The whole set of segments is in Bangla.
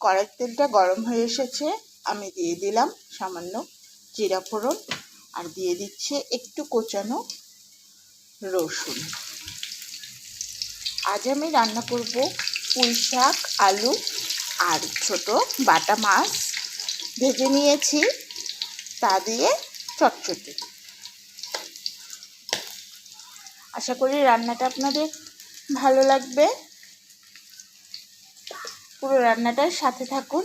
কড়াইয়ের তেলটা গরম হয়ে এসেছে। আমি দিয়ে দিলাম সামান্য জিরা ফোড়ন আর দিয়ে দিচ্ছে একটু কোচানো রসুন। আজ আমি রান্না করব পুঁই শাক, আলু আর ছোট বাটা মাছ। ভেজে নিয়েছি, তা দিয়ে চটচটে। আশা করি রান্নাটা আপনাদের ভালো লাগবে। পুরো রান্নাটার সাথে থাকুন।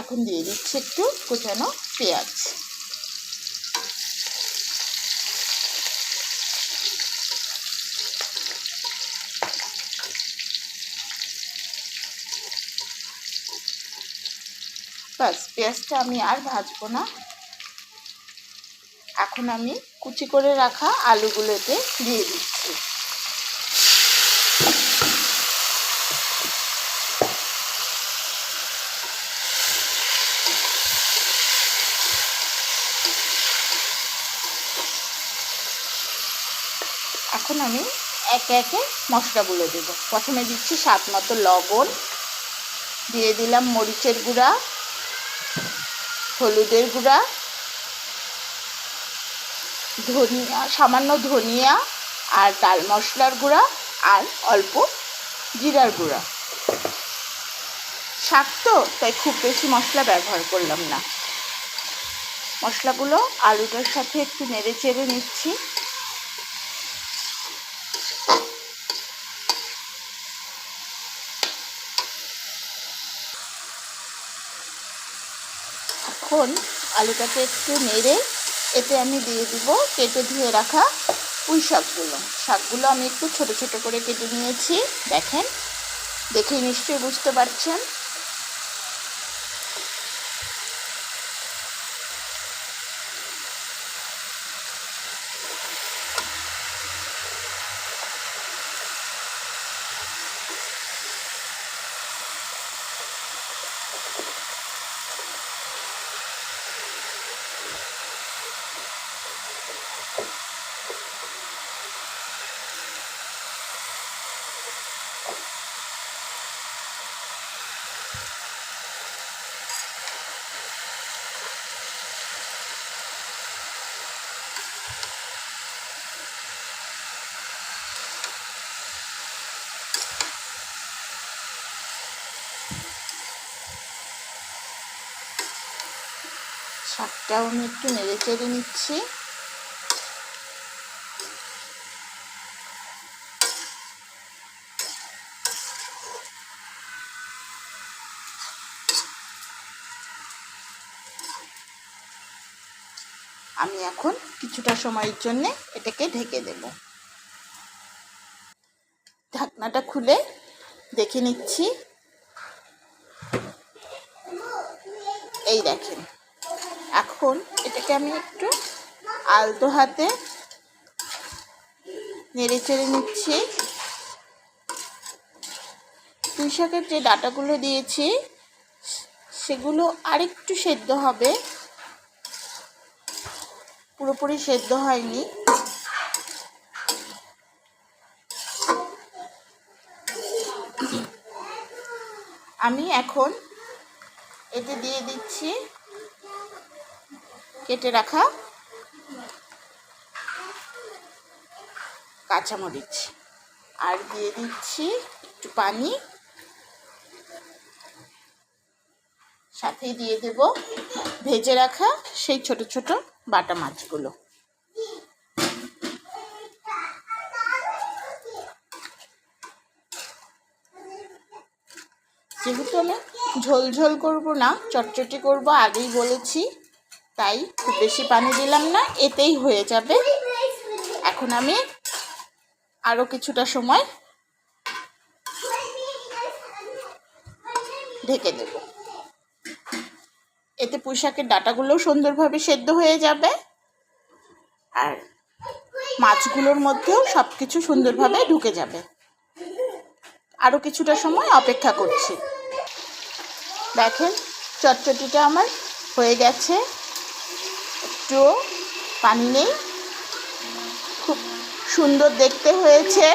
এখন দিয়ে দিচ্ছি একটু কুচানো পেঁয়াজ। বাস, পেঁয়াজটা আমি আর ভাজবো না। এখন আমি কুচি করে রাখা আলুগুলোতে দিয়ে দিচ্ছি। এখন আমি একে একে মশলাগুলো দেব। প্রথমে দিচ্ছি স্বাদ মতো লবণ, দিয়ে দিলাম মরিচের গুঁড়া, হলুদের গুঁড়া, ধনিয়া, সামান্য ধনিয়া আর ডাল মশলার গুঁড়া আর অল্প জিরার গুঁড়া। শাক তো, তাই খুব বেশি মশলা ব্যবহার করলাম না। মশলাগুলো আলুটার সাথে একটু নেড়ে চেড়ে নিচ্ছি। এখন আলুটাকে একটু নেড়ে এতে আমি দিয়ে দিব কেটে ধুয়ে রাখা পুঁই শাকগুলো। শাকগুলো আমি একটু ছোট ছোট করে কেটে নিয়েছি। দেখেন, দেখে নিশ্চয়ই বুঝতে পারছেন। শাকটাও আমি একটু নেড়ে চেড়ে নিচ্ছি। আমি এখন কিছুটা সময়ের জন্য এটাকে ঢেকে দেব। ঢাকনাটা খুলে দেখে নিচ্ছি। এই দেখেন এখন এটাকে আমি একটু আলতো হাতে নেড়ে চেড়ে নিচ্ছি। পুঁই শাকের যে ডাটাগুলো দিয়েছি, সেগুলো আরেকটু সেদ্ধ হবে। পুরোপুরি সেদ্ধ হয়নি। আমি এখন এতে দিয়ে দিচ্ছি কেটে রাখা কাঁচামরিচ। আর দিয়ে দিচ্ছি একটু পানি। সাথে দিয়ে দেব ভেজে রাখা সেই ছোট ছোট বাটা মাছগুলো। যেহেতু আমি ঝোল ঝোল করব না, চটচটি করব, আগেই বলেছি। তাই খুব বেশি পানি দিলাম না, এতেই হয়ে যাবে। এখন আমি আরও কিছুটা সময় ঢেকে দেব। এতে পুঁইশাকের ডাটাগুলোও সুন্দরভাবে সেদ্ধ হয়ে যাবে। আর মাছগুলোর মধ্যেও সব কিছু সুন্দরভাবে ঢুকে যাবে। আরও কিছুটা সময় অপেক্ষা করছি। দেখেন, চটচটিটা আমার হয়ে গেছে। একটু পানি নেই। খুব সুন্দর দেখতে হয়েছে।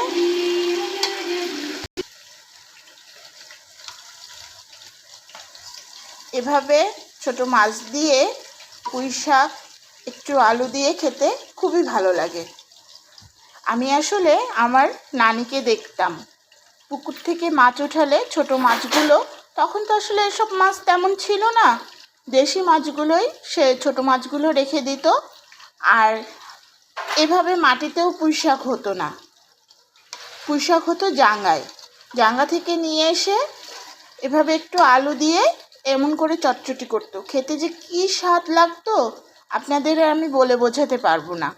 এভাবে ছোট মাছ দিয়ে পুঁই শাক, একটু আলু দিয়ে খেতে খুবই ভালো লাগে। আমি আসলে আমার নানিকে দেখতাম। পুকুর থেকে মাছ ওঠালে ছোট মাছগুলো, তখন তো আসলে এসব মাছ তেমন ছিল না। দেশি মাছগুলোই সে ছোট মাছগুলো রেখে দিত। আর এভাবে মাটিতেও পুঁই শাক হতো না। পুঁই শাক হতো জাঙ্গায়। জাঙ্গা থেকে নিয়ে এসে এভাবে একটু আলু দিয়ে এমন করে চটচটি করতো। খেতে যে কী স্বাদ লাগতো, আপনাদের আমি বলে বোঝাতে পারব না।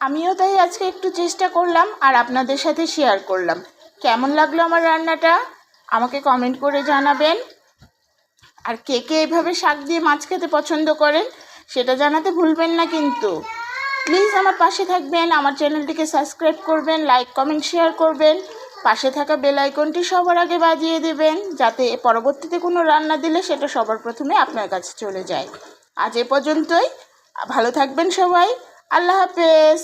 আমিও তাই আজকে একটু চেষ্টা করলাম আর আপনাদের সাথে শেয়ার করলাম। কেমন লাগল আমার রান্নাটা? আমাকে কমেন্ট করে জানাবেন। আর কে কে এভাবে শাক দিয়ে মাছ খেতে পছন্দ করেন, সেটা জানাতে ভুলবেন না কিন্তু। প্লিজ আমার পাশে থাকবেন, আমার চ্যানেলটিকে সাবস্ক্রাইব করবেন, লাইক, কমেন্ট, শেয়ার করবেন। পাশে থাকা বেল আইকনটি সবার আগে বাজিয়ে দেবেন, যাতে পরবর্তীতে কোনো রান্না দিলে সেটা সবার প্রথমে আপনার কাছে চলে যায়। আজ এ পর্যন্তই, ভালো থাকবেন সবাই, আল্লাহ হাফেজ।